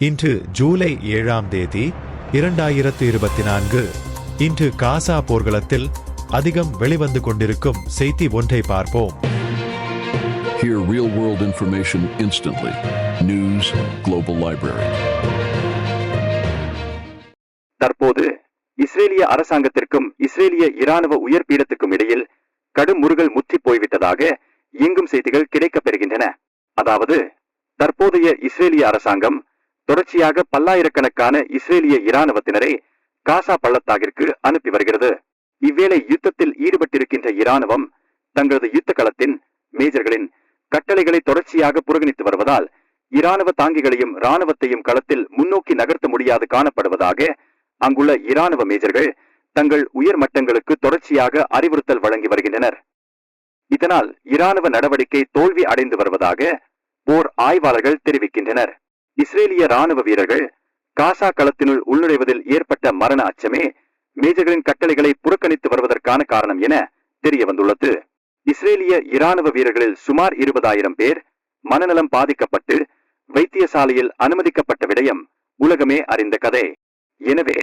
இன்று ஜூலை ஏழாம் தேதி இரண்டாயிரத்து இருபத்தி நான்கு இன்று காசா போர்க்களத்தில் அதிகம் வெளிவந்து கொண்டிருக்கும் செய்தி ஒன்றை பார்ப்போம் Hear real world information instantly. News Global Library. தற்போது இஸ்ரேலிய அரசாங்கத்திற்கும் இஸ்ரேலிய இராணுவ உயர் பீடத்துக்கும் இடையில் கடும் முருகல் முற்றி போய்விட்டதாக இயங்கும் செய்திகள் கிடைக்கப் பெறுகின்றன அதாவது தற்போதைய இஸ்ரேலிய அரசாங்கம் தொடர்ச்சியாக பல்லாயிரக்கணக்கான இஸ்ரேலிய இராணுவத்தினரை காசா பள்ளத்தாகிற்கு அனுப்பி வருகிறது. இவ்வேளை யுத்தத்தில் ஈடுபட்டிருக்கின்ற இராணுவம் தங்களது யுத்த களத்தின் மேஜர்களின் கட்டளைகளை தொடர்ச்சியாக புறக்கணித்து வருவதால் இராணுவ தாங்கிகளையும் இராணுவத்தையும் களத்தில் முன்னோக்கி நகர்த்த முடியாது காணப்படுவதாக அங்குள்ள இராணுவ மேஜர்கள் தங்கள் உயர் மட்டங்களுக்கு தொடர்ச்சியாக அறிவுறுத்தல் வழங்கி வருகின்றனர். இதனால் இராணுவ நடவடிக்கை தோல்வி அடைந்து வருவதாக போர் ஆய்வாளர்கள் தெரிவிக்கின்றனர். இஸ்ரேலிய ராணுவ வீரர்கள் காசா களத்தினுள் உள்நுழைவதில் ஏற்பட்ட மரண அச்சமே மேஜர்களின் கட்டளைகளை புறக்கணித்து வருவதற்கான காரணம் என தெரிய வந்துள்ளது இஸ்ரேலிய இராணுவ வீரர்களில் சுமார் இருபதாயிரம் பேர் மனநலம் பாதிக்கப்பட்டு வைத்தியசாலையில் அனுமதிக்கப்பட்ட விடயம் உலகமே அறிந்த கதை. எனவே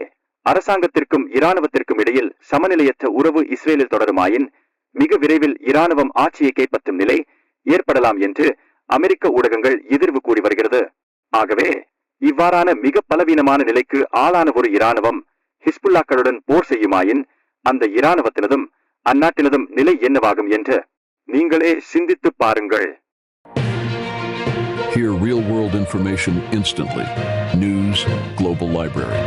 அரசாங்கத்திற்கும் இராணுவத்திற்கும் இடையில் சமநிலையற்ற உறவு இஸ்ரேலில் தொடருமாயின் மிக விரைவில் இராணுவம் ஆட்சியை கைப்பற்றும் நிலை ஏற்படலாம் என்று அமெரிக்க ஊடகங்கள் எதிர்வு கூறி வருகிறது. ஆகவே இவ்வாறான மிக பலவீனமான நிலைக்கு ஆளான ஒரு இராணுவம் ஹிஸ்புல்லாக்களுடன் போர் செய்யுமாயின் அந்த இராணுவத்தினதும் அந்நாட்டினதும் நிலை என்னவாகும் என்று நீங்களே சிந்தித்து பாருங்கள் Hear real world information instantly. News Global Library.